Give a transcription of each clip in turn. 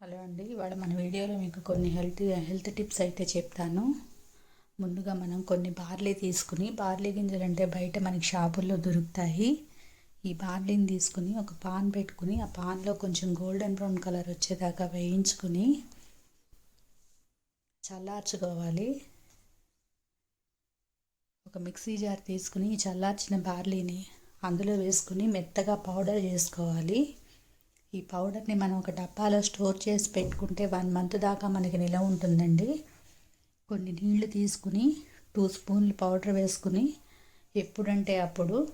Hello అండి ఇవాళ మన వీడియోలో మీకు కొన్ని హెల్త్ హెల్త్ టిప్స్ అయితే చెప్తాను. ముందుగా మనం కొన్ని బార్లీ తీసుకుని బార్లీ గింజలు అంటే బయట మనకి షాపుల్లో దొరుకుతాయి. ఈ బార్లీని తీసుకుని ఒక పాన్ పెట్టుకుని ఆ పాన్లో కొంచెం గోల్డెన్ బ్రౌన్ కలర్ వచ్చేదాకా వేయించుకుని చల్లార్చుకోవాలి. ఒక మిక్సీ జార్ తీసుకుని చల్లార్చిన బార్లీని అందులో వేసుకుని మెత్తగా పౌడర్ చేసుకోవాలి. ఈ పౌడర్ని మనం ఒక డబ్బాలో స్టోర్ చేసి పెట్టుకుంటే వన్ మంత్ దాకా మనకి నిలవ ఉంటుందండి. కొన్ని నీళ్ళు తీసుకుని టూ స్పూన్లు పౌడర్ వేసుకుని ఎప్పుడంటే అప్పుడు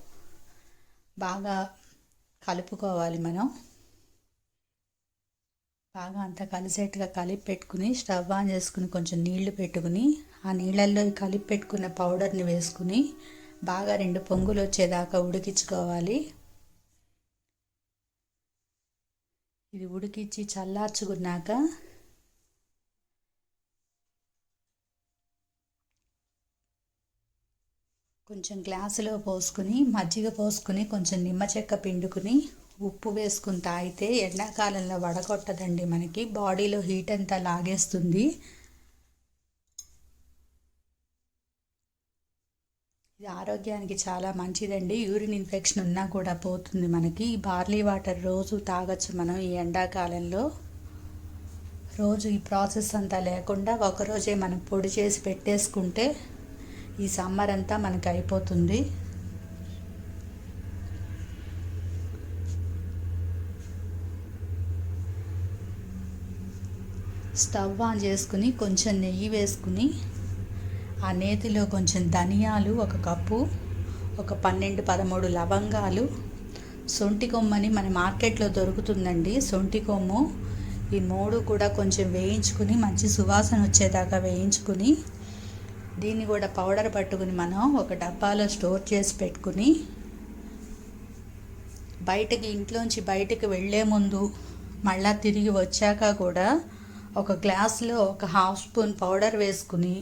బాగా కలుపుకోవాలి మనం. బాగా అంతా కలిసేట్టుగా కలిపి పెట్టుకుని స్టవ్ ఆన్ చేసుకుని కొంచెం నీళ్ళు పెట్టుకుని ఆ నీళ్ళల్లో కలిపి పెట్టుకున్న పౌడర్ని వేసుకుని బాగా రెండు పొంగులు వచ్చేదాకా ఉడికించుకోవాలి. ఇది ఉడికించి చల్లార్చుకున్నాక కొంచెం గ్లాసులో పోసుకుని మజ్జిగ పోసుకుని కొంచెం నిమ్మ చెక్క పిండుకుని ఉప్పు వేసుకుని తాగితే ఎండాకాలంలో వడగొట్టదండి మనకి. బాడీలో హీట్ అంతా లాగేస్తుంది. ఇది ఆరోగ్యానికి చాలా మంచిదండి. యూరిన్ ఇన్ఫెక్షన్ ఉన్నా కూడా పోతుంది మనకి. ఈ బార్లీ వాటర్ రోజు తాగొచ్చు మనం ఈ ఎండాకాలంలో. రోజు ఈ ప్రాసెస్ అంతా లేకుండా ఒకరోజే మనం పొడి చేసి పెట్టేసుకుంటే ఈ సమ్మర్ అంతా మనకి అయిపోతుంది. స్టవ్ ఆన్ చేసుకుని కొంచెం నెయ్యి వేసుకుని ఆ నేతిలో కొంచెం ధనియాలు ఒక కప్పు ఒక పన్నెండు పదమూడు లవంగాలు. సొంటి కొమ్మని మన మార్కెట్లో దొరుకుతుందండి. సొంటి కొమ్ము. ఈ మూడు కూడా కొంచెం వేయించుకుని మంచి సువాసన వచ్చేదాకా వేయించుకుని దీన్ని కూడా పౌడర్ పట్టుకుని మనం ఒక డబ్బాలో స్టోర్ చేసి పెట్టుకుని బయటకి ఇంట్లోంచి బయటకు వెళ్ళే ముందు మళ్ళా తిరిగి వచ్చాక కూడా ఒక గ్లాస్లో ఒక హాఫ్ స్పూన్ పౌడర్ వేసుకుని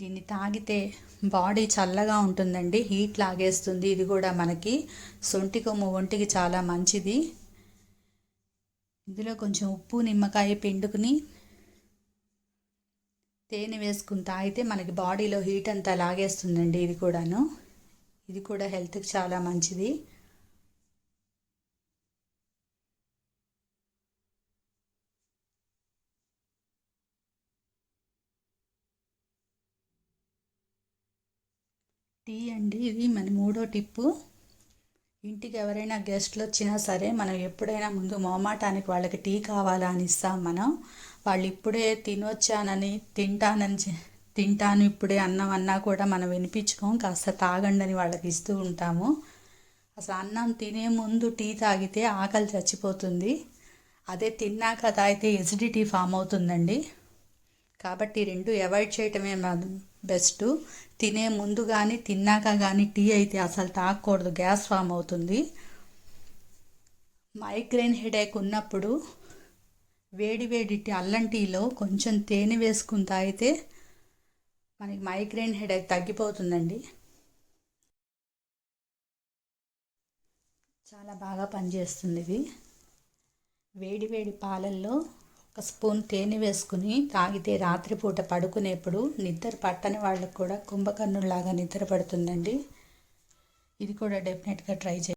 దీన్ని తాగితే బాడీ చల్లగా ఉంటుందండి హీట్ లాగేస్తుంది. ఇది కూడా మనకి సొంటి కొమ్ము ఒంటికి చాలా మంచిది. ఇందులో కొంచెం ఉప్పు నిమ్మకాయ పిండుకుని తేనె వేసుకుని తాగితే మనకి బాడీలో హీట్ అంతా లాగేస్తుందండి ఇది కూడాను. ఇది కూడా హెల్త్కి చాలా మంచిది. టీ అండి ఇది మన మూడో టిప్పు. ఇంటికి ఎవరైనా గెస్ట్లు వచ్చినా సరే మనం ఎప్పుడైనా ముందు మోమాటానికి వాళ్ళకి టీ కావాలా అని ఇస్తాం మనం. వాళ్ళు ఇప్పుడే తినొచ్చానని తింటానని తింటాను ఇప్పుడే అన్నం అన్నా కూడా మనం వినిపించుకోం కాస్త తాగండి అని వాళ్ళకి ఇస్తూ ఉంటాము. అసలు అన్నం తినే ముందు టీ తాగితే ఆకలి చచ్చిపోతుంది. అదే తిన్నాక తాగితే ఎసిడిటీ ఫామ్ అవుతుందండి. కాబట్టి రెండు అవాయిడ్ చేయటమే బెస్ట్. తినే ముందు కానీ తిన్నాక కానీ టీ అయితే అసలు తాగకూడదు. గ్యాస్ ఫామ్ అవుతుంది. మైగ్రేన్ హెడేక్ ఉన్నప్పుడు వేడి వేడి అల్లం టీలో కొంచెం తేనె వేసుకుని తాగితే మనకి మైగ్రేన్ హెడేక్ తగ్గిపోతుందండి. చాలా బాగా పనిచేస్తుంది ఇది. వేడి వేడి పాలల్లో ఒక స్పూన్ తేనె వేసుకుని తాగితే రాత్రిపూట పడుకునేప్పుడు నిద్ర పట్టని వాళ్ళకు కూడా కుంభకర్ణుల్లాగా నిద్ర పడుతుందండి. ఇది కూడా డెఫినెట్గా ట్రై చేయండి.